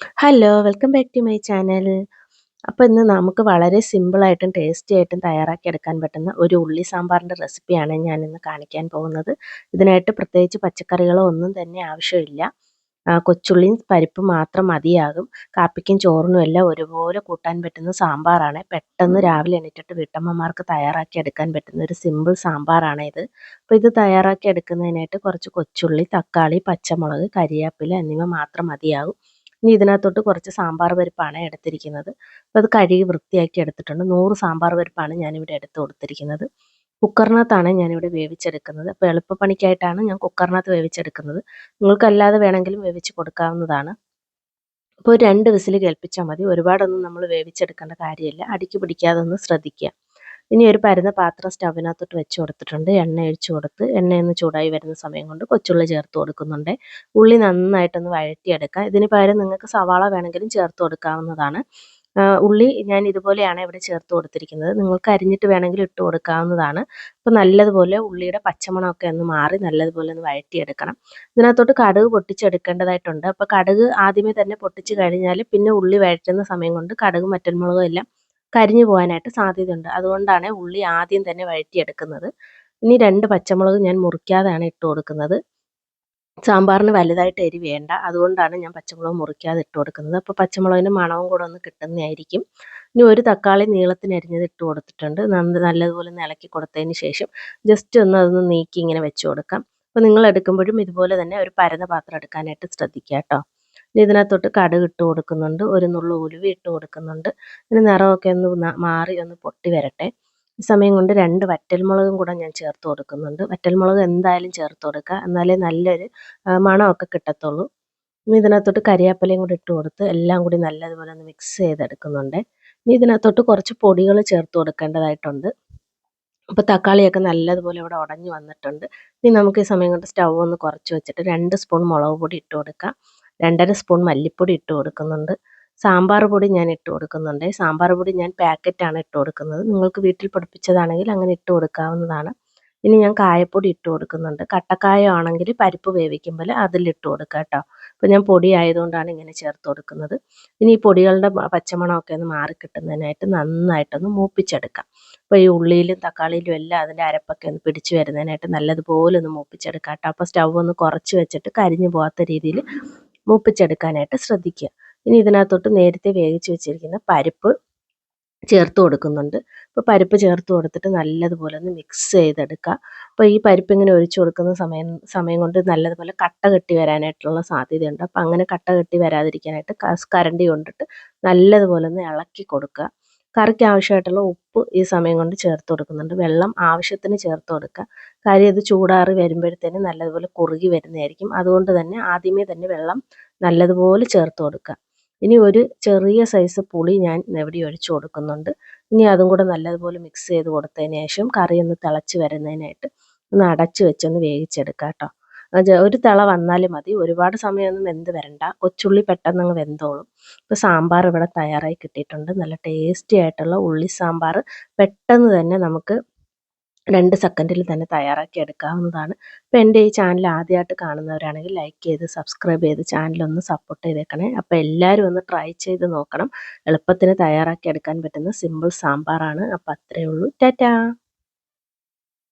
Hello welcome back to my channel അപ്പോൾ ഇന്ന് നമുക്ക് വളരെ സിമ്പിളായിട്ടും ടേസ്റ്റി ആയിട്ടും തയ്യാറാക്കിയെടുക്കാൻ പറ്റുന്ന ഒരു ഉള്ളി സാമ്പാറിന്റെ റെസിപ്പിയാണ് ഞാൻ ഇന്ന് കാണിക്കാൻ പോകുന്നത്. ഇതിനായിട്ട് പ്രത്യേകിച്ച് പച്ചക്കറികളോ ഒന്നും തന്നെ ആവശ്യമില്ല. കൊച്ചുള്ളിയും പരിപ്പ് മാത്രം മതിയാകും. കാപ്പിക്കും ചോറിനും എല്ലാം ഒരുപോലെ കൂട്ടാൻ പറ്റുന്ന സാമ്പാറാണ്. പെട്ടെന്ന് രാവിലെ എണീറ്റിട്ട് വീട്ടമ്മമാർക്ക് തയ്യാറാക്കി എടുക്കാൻ പറ്റുന്ന ഒരു സിമ്പിൾ സാമ്പാറാണ് ഇത്. അപ്പോൾ ഇത് തയ്യാറാക്കി എടുക്കുന്നതിനായിട്ട് കുറച്ച് കൊച്ചുള്ളി തക്കാളി പച്ചമുളക് കരിയാപ്പില എന്നിവ മാത്രം മതിയാകും. ഇനി ഇതിനകത്തോട്ട് കുറച്ച് സാമ്പാർ പരിപ്പാണ് എടുത്തിരിക്കുന്നത്. അപ്പോൾ അത് കഴുകി വൃത്തിയാക്കി എടുത്തിട്ടുണ്ട്. നൂറ് സാമ്പാർ പരിപ്പാണ് ഞാനിവിടെ എടുത്ത് കൊടുത്തിരിക്കുന്നത്. കുക്കറിനകത്താണ് ഞാനിവിടെ വേവിച്ചെടുക്കുന്നത്. അപ്പോൾ എളുപ്പപ്പണിക്കായിട്ടാണ് ഞാൻ കുക്കറിനകത്ത് വേവിച്ചെടുക്കുന്നത്. നിങ്ങൾക്കല്ലാതെ വേണമെങ്കിലും വേവിച്ച് കൊടുക്കാവുന്നതാണ്. അപ്പോൾ രണ്ട് വിസിൽ കേൾപ്പിച്ചാൽ മതി. ഒരുപാടൊന്നും നമ്മൾ വേവിച്ചെടുക്കേണ്ട കാര്യമില്ല. അടിക്ക് പിടിക്കാതെ ഒന്ന് ശ്രദ്ധിക്കുക. ഇനി ഒരു പരന്ന പാത്രം സ്റ്റവിനകത്തോട്ട് വെച്ച് കൊടുത്തിട്ടുണ്ട്. എണ്ണ ഒഴിച്ച് കൊടുത്ത് എണ്ണയൊന്ന് ചൂടായി വരുന്ന സമയം കൊണ്ട് കൊച്ചുള്ളി ചേർത്ത് കൊടുക്കുന്നുണ്ട്. ഉള്ളി നന്നായിട്ടൊന്ന് വഴറ്റിയെടുക്കാം. ഇതിന് പകരം നിങ്ങൾക്ക് സവാള വേണമെങ്കിലും ചേർത്ത് കൊടുക്കാവുന്നതാണ്. ഉള്ളി ഞാൻ ഇതുപോലെയാണ് ഇവിടെ ചേർത്ത് കൊടുത്തിരിക്കുന്നത്. നിങ്ങൾക്ക് അരിഞ്ഞിട്ട് വേണമെങ്കിലും ഇട്ട് കൊടുക്കാവുന്നതാണ്. അപ്പോൾ നല്ലതുപോലെ ഉള്ളിയുടെ പച്ചമണമൊക്കെ ഒന്ന് മാറി നല്ലതുപോലെ ഒന്ന് വഴറ്റിയെടുക്കണം. ഇതിനകത്തോട്ട് കടുക് പൊട്ടിച്ചെടുക്കേണ്ടതായിട്ടുണ്ട്. അപ്പോൾ കടുക് ആദ്യമേ തന്നെ പൊട്ടിച്ച് കഴിഞ്ഞാൽ പിന്നെ ഉള്ളി വഴറ്റുന്ന സമയം കൊണ്ട് കടുക് മറ്റൻമുളകും എല്ലാം കരിഞ്ഞു പോകാനായിട്ട് സാധ്യതയുണ്ട്. അതുകൊണ്ടാണ് ഉള്ളി ആദ്യം തന്നെ വഴറ്റിയെടുക്കുന്നത്. ഇനി രണ്ട് പച്ചമുളക് ഞാൻ മുറിക്കാതെയാണ് ഇട്ട് കൊടുക്കുന്നത്. സാമ്പാറിന് വലുതായിട്ട് എരി വേണ്ട. അതുകൊണ്ടാണ് ഞാൻ പച്ചമുളക് മുറിക്കാതെ ഇട്ട് കൊടുക്കുന്നത്. അപ്പോൾ പച്ചമുളകിന്റെ മണവും കൂടെ ഒന്ന് കിട്ടുന്നതായിരിക്കും. ഇനി ഒരു തക്കാളി നീളത്തിന് അരിഞ്ഞത് ഇട്ട് കൊടുത്തിട്ടുണ്ട്. നല്ലതുപോലെ ഇളക്കി കൊടുത്തതിന് ശേഷം ജസ്റ്റ് ഒന്ന് അതൊന്ന് നീക്കി ഇങ്ങനെ വെച്ച് കൊടുക്കാം. അപ്പോൾ നിങ്ങൾ എടുക്കുമ്പോഴും ഇതുപോലെ തന്നെ ഒരു പരന്ന പാത്രം എടുക്കാനായിട്ട് ശ്രദ്ധിക്കുക കേട്ടോ. ഇതിനകത്തോട്ട് കടുക് ഇട്ട് കൊടുക്കുന്നുണ്ട്. ഒരു നുള്ളു ഉലുവ ഇട്ട് കൊടുക്കുന്നുണ്ട്. ഇനി നിറമൊക്കെ ഒന്ന് മാറി ഒന്ന് പൊട്ടി വരട്ടെ. ഈ സമയം കൊണ്ട് രണ്ട് വറ്റൽമുളകും കൂടെ ഞാൻ ചേർത്ത് കൊടുക്കുന്നുണ്ട്. വറ്റൽമുളക് എന്തായാലും ചേർത്ത് കൊടുക്കുക. എന്നാലേ നല്ലൊരു മണമൊക്കെ കിട്ടത്തുള്ളൂ. ഇനി ഇതിനകത്തോട്ട് കരിയാപ്പലയും കൂടി ഇട്ട് കൊടുത്ത് എല്ലാം കൂടി നല്ലതുപോലെ ഒന്ന് മിക്സ് ചെയ്തെടുക്കുന്നുണ്ട്. ഇനി ഇതിനകത്തോട്ട് കുറച്ച് പൊടികൾ ചേർത്ത് കൊടുക്കേണ്ടതായിട്ടുണ്ട്. അപ്പോൾ തക്കാളിയൊക്കെ നല്ലതുപോലെ ഇവിടെ ഉടഞ്ഞു വന്നിട്ടുണ്ട്. ഇനി നമുക്ക് ഈ സമയം കൊണ്ട് സ്റ്റൗ ഒന്ന് കുറച്ച് വെച്ചിട്ട് രണ്ട് സ്പൂൺ മുളക് പൊടി ഇട്ട് കൊടുക്കാം. രണ്ടര സ്പൂൺ മല്ലിപ്പൊടി ഇട്ട് കൊടുക്കുന്നുണ്ട്. സാമ്പാർ പൊടി ഞാൻ ഇട്ട് കൊടുക്കുന്നുണ്ട്. സാമ്പാർ പൊടി ഞാൻ പാക്കറ്റാണ് ഇട്ട് കൊടുക്കുന്നത്. നിങ്ങൾക്ക് വീട്ടിൽ പൊടിപ്പിച്ചതാണെങ്കിൽ അങ്ങനെ ഇട്ട് കൊടുക്കാവുന്നതാണ്. ഇനി ഞാൻ കായപ്പൊടി ഇട്ട് കൊടുക്കുന്നുണ്ട്. കട്ടക്കായ ആണെങ്കിൽ പരിപ്പ് വേവിക്കുമ്പോൾ അതിലിട്ട് കൊടുക്കുക കേട്ടോ. അപ്പോൾ ഞാൻ പൊടി ആയതുകൊണ്ടാണ് ഇങ്ങനെ ചേർത്ത് കൊടുക്കുന്നത്. ഇനി ഈ പൊടികളുടെ പച്ചമണമൊക്കെ ഒന്ന് മാറി കിട്ടുന്നതിനായിട്ട് നന്നായിട്ടൊന്ന് മൂപ്പിച്ചെടുക്കാം. അപ്പോൾ ഈ ഉള്ളിയിലും തക്കാളിയിലും എല്ലാം അതിന്റെ അരപ്പൊക്കെ ഒന്ന് പിടിച്ചു വരുന്നതിനായിട്ട് നല്ലതുപോലെ ഒന്ന് മൂപ്പിച്ചെടുക്കാം കേട്ടോ. അപ്പോൾ സ്റ്റൗ ഒന്ന് കുറച്ച് വെച്ചിട്ട് കരിഞ്ഞു പോകാത്ത രീതിയിൽ മൂപ്പിച്ചെടുക്കാനായിട്ട് ശ്രദ്ധിക്കുക. ഇനി ഇതിനകത്തോട്ട് നേരത്തെ വേവിച്ച് വെച്ചിരിക്കുന്ന പരിപ്പ് ചേർത്ത് കൊടുക്കുന്നുണ്ട്. അപ്പോൾ പരിപ്പ് ചേർത്ത് കൊടുത്തിട്ട് നല്ലതുപോലെ ഒന്ന് മിക്സ് ചെയ്തെടുക്കുക. അപ്പോൾ ഈ പരിപ്പ് ഇങ്ങനെ ഒഴിച്ചു കൊടുക്കുന്ന സമയം സമയം കൊണ്ട് നല്ലതുപോലെ കട്ട കെട്ടി വരാനായിട്ടുള്ള സാധ്യതയുണ്ട്. അപ്പോൾ അങ്ങനെ കട്ട കെട്ടി വരാതിരിക്കാനായിട്ട് കരണ്ടി കൊണ്ടിട്ട് നല്ലതുപോലെ ഒന്ന് ഇളക്കി കൊടുക്കുക. കറിക്ക് ആവശ്യമായിട്ടുള്ള ഉപ്പ് ഈ സമയം കൊണ്ട് ചേർത്ത് കൊടുക്കുന്നുണ്ട്. വെള്ളം ആവശ്യത്തിന് ചേർത്ത് കൊടുക്കുക. കാര്യം ഇത് ചൂടാറി വരുമ്പോഴത്തേനും നല്ലതുപോലെ കുറുകി വരുന്നതായിരിക്കും. അതുകൊണ്ട് തന്നെ ആദ്യമേ തന്നെ വെള്ളം നല്ലതുപോലെ ചേർത്ത് കൊടുക്കുക. ഇനി ഒരു ചെറിയ സൈസ് പുളി ഞാൻ ഇവിടെ ഒഴിച്ചു കൊടുക്കുന്നുണ്ട്. ഇനി അതും കൂടെ നല്ലതുപോലെ മിക്സ് ചെയ്ത് കൊടുത്തതിന് ശേഷം കറി ഒന്ന് തിളച്ച് വരുന്നതിനായിട്ട് ഒന്ന് അടച്ച് വെച്ചൊന്ന് വേവിച്ചെടുക്കാം കേട്ടോ. ഒരു തിള വന്നാൽ മതി. ഒരുപാട് സമയമൊന്നും വെന്ത് വരണ്ട. കൊച്ചുള്ളി പെട്ടെന്ന് അങ്ങ് വെന്തോളും. ഇപ്പോൾ സാമ്പാർ ഇവിടെ തയ്യാറായി കിട്ടിയിട്ടുണ്ട്. നല്ല ടേസ്റ്റി ആയിട്ടുള്ള ഉള്ളി സാമ്പാർ പെട്ടെന്ന് തന്നെ നമുക്ക് രണ്ട് സെക്കൻഡിൽ തന്നെ തയ്യാറാക്കി എടുക്കാവുന്നതാണ്. അപ്പോൾ എന്റെ ഈ ചാനൽ ആദ്യമായിട്ട് കാണുന്നവരാണെങ്കിൽ ലൈക്ക് ചെയ്ത് സബ്സ്ക്രൈബ് ചെയ്ത് ചാനലൊന്ന് സപ്പോർട്ട് ചെയ്തേക്കണേ. അപ്പോൾ എല്ലാവരും ഒന്ന് ട്രൈ ചെയ്ത് നോക്കണം. എളുപ്പത്തിന് തയ്യാറാക്കി എടുക്കാൻ പറ്റുന്ന സിമ്പിൾ സാമ്പാറാണ്. അപ്പോൾ അത്രയേ ഉള്ളൂ. ടാറ്റാ!